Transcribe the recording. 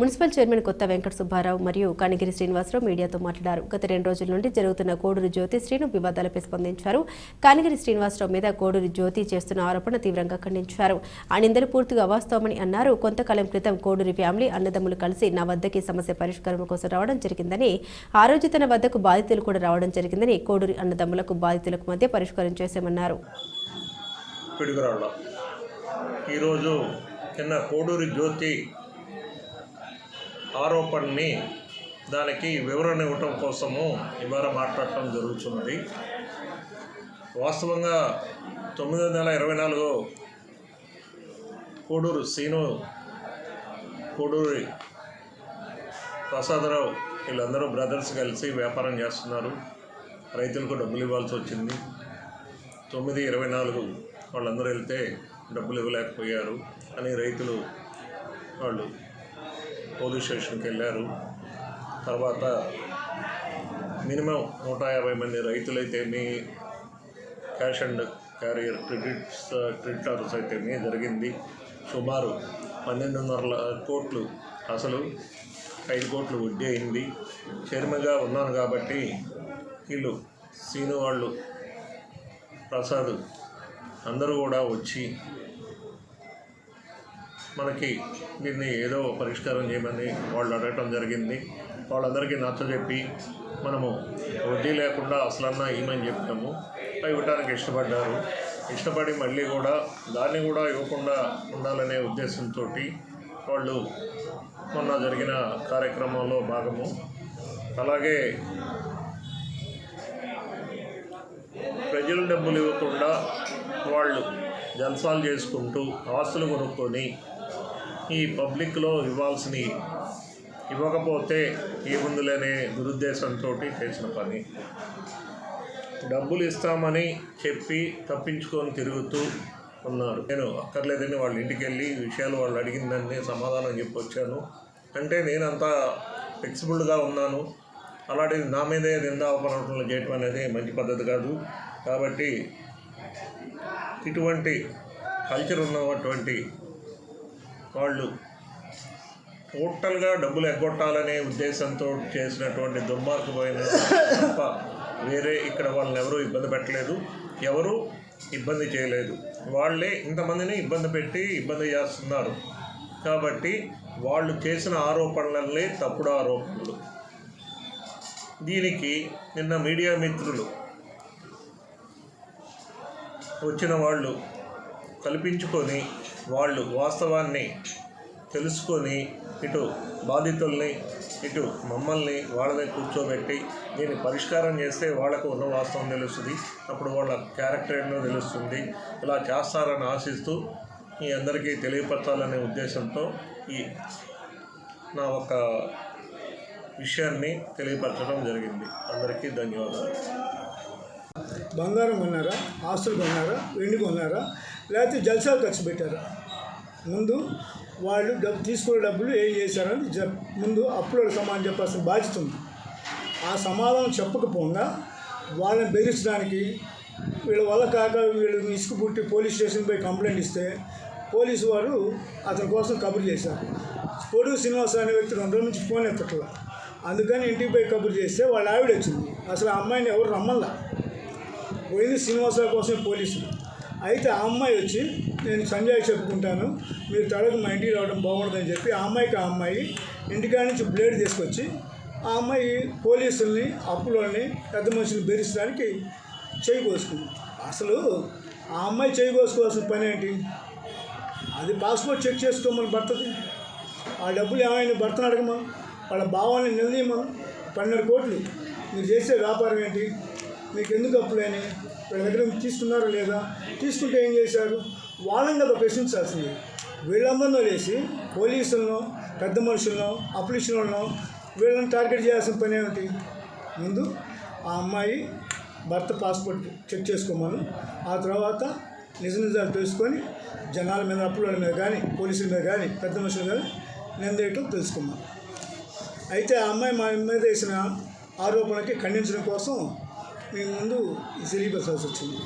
Municipal chairman కొత్త వెంకట సుబ్బారావు మరియు కనిగిరి శ్రీనివాసరావు మీడియాతో మాట్లాడారు. గత రెండు రోజుల నుండి జరుగుతున్న కోడూరు జ్యోతి శ్రీను వివాదాలపై స్పందించారు. కనిగిరి శ్రీనివాసరావు మీద కోడూరు జ్యోతి చేస్తున్న ఆరోపణ తీవ్రంగా ఖండించారు. ఆ నిందలు పూర్తిగా అవాస్తవమని అన్నారు. కొంతకాలం క్రితం కోడూరి ఫ్యామిలీ అన్నదమ్ములు కలిసి నా వద్దకి సమస్య పరిష్కారం కోసం రావడం జరిగిందని ఆ రోజు తన వద్దకు బాధితులు కూడా రావడం జరిగిందని కోడూరి అన్నదమ్ములకు బాధితులకు మధ్య పరిష్కారం చేశామన్నారు. ఈరోజు నిన్న కోడూరి జ్యోతి ఆరోపణని దానికి వివరణ ఇవ్వటం కోసము ఇవాళ మాట్లాడటం జరుగుతున్నది. వాస్తవంగా తొమ్మిది వందల ఇరవై నాలుగు కోడూరు సీను కోడూరి ప్రసాదరావు వీళ్ళందరూ బ్రదర్స్ కలిసి వ్యాపారం చేస్తున్నారు. రైతులకు డబ్బులు ఇవ్వాల్సి వచ్చింది. తొమ్మిది ఇరవై నాలుగు వాళ్ళందరూ వెళ్తే డబ్బులు ఇవ్వలేకపోయారు. అని రైతులు వాళ్ళు పోలీస్ స్టేషన్కి వెళ్ళారు. తర్వాత మినిమం నూట యాభై మంది రైతులైతే మీ cash and carrier credits creditors అయితే మీ జరిగింది. సుమారు పన్నెండున్నర కోట్లు అసలు ఐదు కోట్లు వడ్డీ అయింది. చైర్మన్గా ఉన్నాను కాబట్టి వీళ్ళు సీను వాళ్ళు ప్రసాద్ అందరూ కూడా వచ్చి మనకి దీన్ని ఏదో పరిష్కారం చేయమని వాళ్ళు అడగటం జరిగింది. వాళ్ళందరికీ నచ్చజెప్పి మనము వడ్డీ లేకుండా అసలన్నా ఇవ్వమని చెప్పాము అవి ఇవ్వడానికి ఇష్టపడ్డారు. ఇష్టపడి మళ్ళీ కూడా దాన్ని కూడా ఇవ్వకుండా ఉండాలనే ఉద్దేశంతో వాళ్ళు మొన్న జరిగిన కార్యక్రమంలో భాగము. అలాగే ప్రజలు డబ్బులు ఇవ్వకుండా వాళ్ళు జల్సాలు చేసుకుంటూ ఆస్తులు కొనుక్కొని ఈ పబ్లిక్లో ఇవ్వాల్సినవి ఇవ్వకపోతే ఏముందులనే దురుద్దేశంతో చేసిన పని. డబ్బులు ఇస్తామని చెప్పి తప్పించుకొని తిరుగుతూ ఉన్నారు. నేను అక్కర్లేదని వాళ్ళ ఇంటికి వెళ్ళి విషయాలు వాళ్ళు అడిగిందని సమాధానం చెప్పొచ్చాను. అంటే నేనంతా ఫ్లెక్సిబుల్గా ఉన్నాను. అలాంటిది నా మీదే నిందాపనలు చేయటం అనేది మంచి పద్ధతి కాదు. కాబట్టి ఇటువంటి కల్చర్ ఉన్నటువంటి వాళ్ళు టోటల్గా డబ్బులు ఎగ్గొట్టాలనే ఉద్దేశంతో చేసినటువంటి దుర్మార్గమైన తప్ప వేరే ఇక్కడ వాళ్ళని ఎవరూ ఇబ్బంది పెట్టలేదు ఎవరూ ఇబ్బంది చేయలేదు. వాళ్ళే ఇంతమందిని ఇబ్బంది పెట్టి ఇబ్బంది చేస్తున్నారు. కాబట్టి వాళ్ళు చేసిన ఆరోపణలే తప్పుడు ఆరోపణలు. దీనికి నిన్న మీడియా మిత్రులు వచ్చిన వాళ్ళు కల్పించుకొని వాళ్ళు వాస్తవాన్ని తెలుసుకొని ఇటు బాధితుల్ని ఇటు మమ్మల్ని వాళ్ళని కూర్చోబెట్టి దీన్ని పరిష్కారం చేస్తే వాళ్ళకు ఉన్న వాస్తవం తెలుస్తుంది. అప్పుడు వాళ్ళ క్యారెక్టర్ ఏంటో తెలుస్తుంది. ఇలా చేస్తారని ఆశిస్తూ మీ అందరికీ తెలియపరచాలనే ఉద్దేశంతో ఈ నా ఒక విషయాన్ని తెలియపరచడం జరిగింది. అందరికీ ధన్యవాదాలు. బంగారం కొన్నారా? ఆస్తులు కొన్నారా? వెండి కొన్నారా? లేకపోతే జల్సాలు ఖర్చు పెట్టారా? ముందు వాళ్ళు డబ్బు తీసుకునే డబ్బులు ఏం చేశారని చెప్ ముందు అప్పులో సమాధానం చెప్పాల్సిన బాధ్యత ఉంది. ఆ సమాధానం చెప్పకపోగా వాళ్ళని బెదిరించడానికి వీళ్ళ వల్ల కాక వీళ్ళు ఇసుకు పుట్టి పోలీస్ స్టేషన్ పోయి కంప్లైంట్ ఇస్తే పోలీసు వారు అతని కోసం కబురు చేశారు. పొడుగు శ్రీనివాస అనే వ్యక్తి రెండు రోజుల నుంచి ఫోన్ ఎత్తట్లా. అందుకని ఇంటికి పోయి కబురు చేస్తే వాళ్ళ ఆవిడ వచ్చింది. అసలు ఆ అమ్మాయిని ఎవరు రమ్మల్లా? పోయింది శ్రీనివాసరావు కోసం పోలీసులు. అయితే ఆ అమ్మాయి వచ్చి నేను సంజయ్ చెప్పుకుంటాను మీరు తడకు మా ఇంటికి రావడం బాగుండదని చెప్పి ఆ అమ్మాయికి ఆ అమ్మాయి ఇంటికాడ నుంచి బ్లేడ్ తీసుకొచ్చి ఆ అమ్మాయి పోలీసుల్ని అప్పులని పెద్ద మనుషులు బెదిరించడానికి చేయి కోసుకుంది. అసలు ఆ అమ్మాయి చేయి కోసుకోవాల్సిన పని ఏంటి? అది పాస్పోర్ట్ చెక్ చేసుకోమని భర్తది. ఆ డబ్బులు ఏమైనా భర్తను అడగమా? వాళ్ళ భావాన్ని నిర్ణయమా? పన్నెండు కోట్లు. మీరు చేసే వ్యాపారం ఏంటి? మీకు ఎందుకు అప్పులేని వీళ్ళ దగ్గర తీసుకున్నారా లేదా? తీసుకుంటే ఏం చేశారు? వాళ్ళని కదా ప్రశ్నించాల్సింది. వీళ్ళందరినో లేచి పోలీసులను పెద్ద మనుషులను అప్లిషన్లను వీళ్ళని టార్గెట్ చేయాల్సిన పని ఏమిటి? ముందు ఆ అమ్మాయి భర్త పాస్పోర్ట్ చెక్ చేసుకోమను. ఆ తర్వాత నిజ నిజాలు తెలుసుకొని జనాల మీద అప్పుల మీద కానీ పోలీసుల మీద కానీ పెద్ద మనుషుల మీద నిందేయటం తెలుసుకున్నాను అయితే ఆ అమ్మాయి మా మీద వేసిన ఆరోపణకి ఖండించడం కోసం మేము ముందు ఈ తెలియపరచాల్సి వచ్చింది.